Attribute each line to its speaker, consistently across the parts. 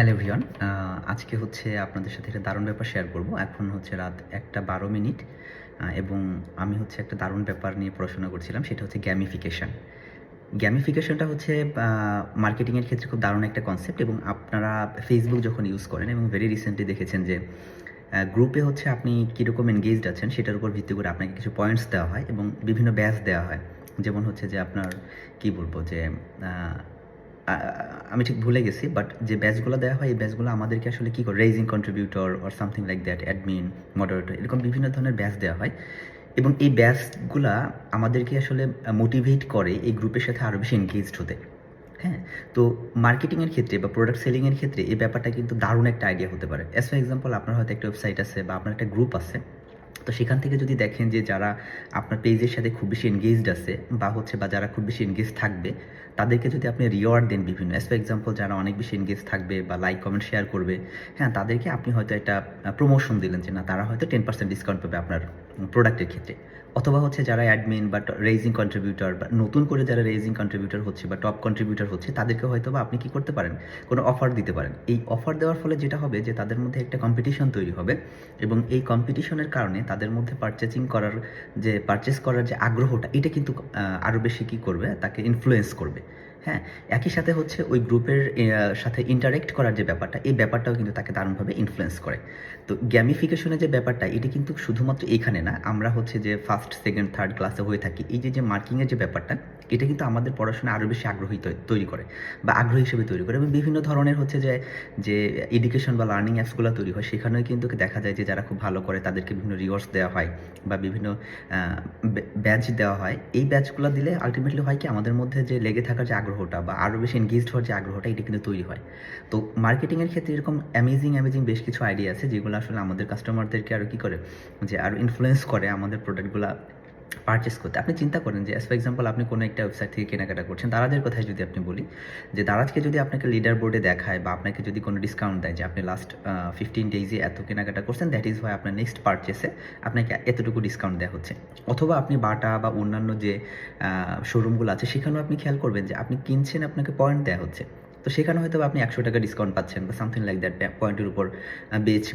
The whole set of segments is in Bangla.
Speaker 1: হ্যালো এভরিওয়ান আজকে হচ্ছে আপনাদের সাথে একটা দারুণ ব্যাপার শেয়ার করব। এখন হচ্ছে রাত একটা বারো মিনিট এবং আমি হচ্ছে একটা দারুণ ব্যাপার নিয়ে পড়াশোনা করছিলাম, সেটা হচ্ছে গ্যামিফিকেশন গ্যামিফিকেশনটা হচ্ছে মার্কেটিংয়ের ক্ষেত্রে খুব দারুণ একটা কনসেপ্ট এবং আপনারা ফেসবুক যখন ইউজ করেন, এবং ভেরি রিসেন্টলি দেখেছেন যে গ্রুপে হচ্ছে আপনি কীরকম এনগেজড আছেন, সেটার উপর ভিত্তি করে আপনাকে কিছু পয়েন্টস দেওয়া হয়, এবং বিভিন্ন ব্যাচ দেওয়া হয়। যেমন হচ্ছে যে আপনার, কি বলব যে আমি ঠিক ভুলে গেছি বাট যে ব্যাচগুলো দেওয়া হয়, এই ব্যাচগুলো আমাদেরকে আসলে কী করে raising contributor or something like that admin moderator এরকম বিভিন্ন ধরনের ব্যাচ দেওয়া হয়। এবং এই ব্যাচগুলা আমাদেরকে আসলে মোটিভেট করে এই গ্রুপের সাথে আরও বেশি এনগেজড হতে। হ্যাঁ? তো মার্কেটিংয়ের ক্ষেত্রে বা প্রোডাক্ট সেলিংয়ের ক্ষেত্রে এই ব্যাপারটা কিন্তু দারুণ একটা আইডিয়া হতে পারে। অ্যাজ ফর এক্সাম্পল আপনার হয়তো একটা ওয়েবসাইট আছে বা আপনার একটা গ্রুপ আছে তো সেখান থেকে যদি দেখেন যে যারা আপনার পেজের সাথে খুব বেশি এনগেজড আছে বা হচ্ছে বা যারা খুব বেশি এনগেজ থাকবে, তাদেরকে যদি আপনি রিওয়ার্ড দেন বিভিন্ন ফর এক্সাম্পল যারা অনেক বেশি এনগেজ থাকবে বা লাইক কমেন্ট শেয়ার করবে হ্যাঁ তাদেরকে আপনি হয়তো একটা প্রমোশন দিলেন যে না, তারা হয়তো টেন পার্সেন্ট ডিসকাউন্ট পাবে আপনার প্রোডাক্টের ক্ষেত্রে। অথবা হচ্ছে যারা অ্যাডমিন বা রেজিং কন্ট্রিবিউটার বা নতুন করে যারা রেজিং কন্ট্রিবিউটার হচ্ছে বা টপ কন্ট্রিবিউটার হচ্ছে, তাদেরকে হয়তো বা আপনি কি করতে পারেন? কোনো অফার দিতে পারেন। এই অফার দেওয়ার ফলে যেটা হবে যে তাদের মধ্যে একটা কম্পিটিশন তৈরি হবে এবং এই কম্পিটিশনের কারণে তাদের মধ্যে পারচেসিং করার যে পারচেস করার যে আগ্রহটা, এটা কিন্তু আরও বেশি কী করবে? তাকে ইনফ্লুয়েস করবে। হ্যাঁ একই সাথে হচ্ছে ওই গ্রুপের সাথে ইন্টারেক্ট করার যে ব্যাপারটা, এই ব্যাপারটাও কিন্তু তাকে দারুণভাবে ইনফ্লুয়েন্স করে। তো গ্যামিফিকেশনের যে ব্যাপারটা, এটা কিন্তু শুধুমাত্র এখানে না, আমরা হচ্ছে যে ফার্স্ট সেকেন্ড থার্ড ক্লাসে হয়ে থাকি। এই যে যে মার্কিংয়ের যে ব্যাপারটা, এটা কিন্তু আমাদের পড়াশোনা আরও বেশি আগ্রহী তৈরি করে বা আগ্রহী হিসেবে তৈরি করে। এবং বিভিন্ন ধরনের হচ্ছে যে যে এডুকেশন বা লার্নিং অ্যাপসগুলো তৈরি হয়, সেখানেও কিন্তু দেখা যায় যে যারা খুব ভালো করে তাদেরকে বিভিন্ন রিওয়ার্ডস দেওয়া হয় বা বিভিন্ন ব্যাচ দেওয়া হয়। এই ব্যাচগুলো দিলে আলটিমেটলি হয় কি, আমাদের মধ্যে যে লেগে থাকার যে আগ্রহটা বা আরও বেশি এনগেজড হওয়ার যে আগ্রহটা, এটা কিন্তু তৈরি হয়। তো মার্কেটিংয়ের ক্ষেত্রে এরকম অ্যামেজিং অ্যামেজিং বেশ কিছু আইডিয়া আছে যেগুলো আসলে আমাদের কাস্টমারদেরকে আরও কী করে? যে আরও ইনফ্লুয়েন্স করে আমাদের প্রোডাক্টগুলো পারচেস করতে। আপনি চিন্তা করেন যে ফর এক্সাম্পল আপনি কোনো একটা ওয়েবসাইট থেকে কেনাকাটা করছেন দারাজের কথাই যদি আপনি বলি, যে দারাজকে যদি আপনাকে লিডার বোর্ডে দেখায় বা আপনাকে যদি কোনো ডিসকাউন্ট দেয় যে, আপনি লাস্ট ফিফটিন ডেইজে এত কেনাকাটা করছেন দ্যাট ইজ হয় আপনার নেক্সট পারচেসে আপনাকে এতটুকু ডিসকাউন্ট দেওয়া হচ্ছে। অথবা আপনি বাটা বা অন্যান্য যে শোরুমগুলো আছে, সেখানেও আপনি খেয়াল করবেন যে, আপনি কিনছেন, আপনাকে পয়েন্ট দেওয়া হচ্ছে। তো সেখানে হয়তো আপনি একশো টাকা ডিসকাউন্ট পাচ্ছেন বা সামথিং লাইক দ্যাট পয়েন্টের উপর বেচ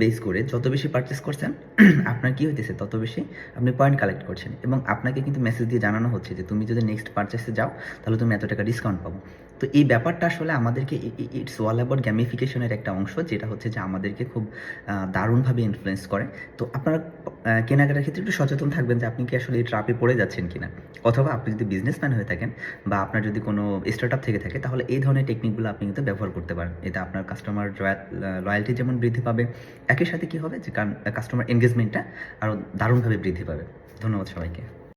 Speaker 1: বেস করে যত বেশি পারচেস করছেন, আপনার কী হইতেছে, তত বেশি আপনি পয়েন্ট কালেক্ট করছেন। এবং আপনাকে কিন্তু মেসেজ দিয়ে জানানো হচ্ছে যে, তুমি যদি নেক্সট পারচেসে যাও, তাহলে তুমি এত টাকা ডিসকাউন্ট পাবো। তো এই ব্যাপারটা আসলে আমাদেরকে ইটস ওয়াল অ্যাবাউট গ্যামিফিকেশনের একটা অংশ, যেটা হচ্ছে যে আমাদেরকে খুব দারুণভাবে ইনফ্লুয়েন্স করে। তো আপনারা কেনাকাটার ক্ষেত্রে একটু সচেতন থাকবেন যে আপনি কি আসলে এই ট্রাপে পড়ে যাচ্ছেন কিনা। অথবা আপনি যদি বিজনেসম্যান হয়ে থাকেন বা আপনার যদি কোনো স্টার্ট আপ থেকে থাকে, তাহলে এই ধরনের টেকনিকগুলো আপনি কিন্তু ব্যবহার করতে পারেন। এতে আপনার কাস্টমার লয়্যালটি যেমন বৃদ্ধি পাবে, একই সাথে কি হবে? যে কাস্টমার এনগেজমেন্টটা আরও দারুণভাবে বৃদ্ধি পাবে। ধন্যবাদ সবাইকে।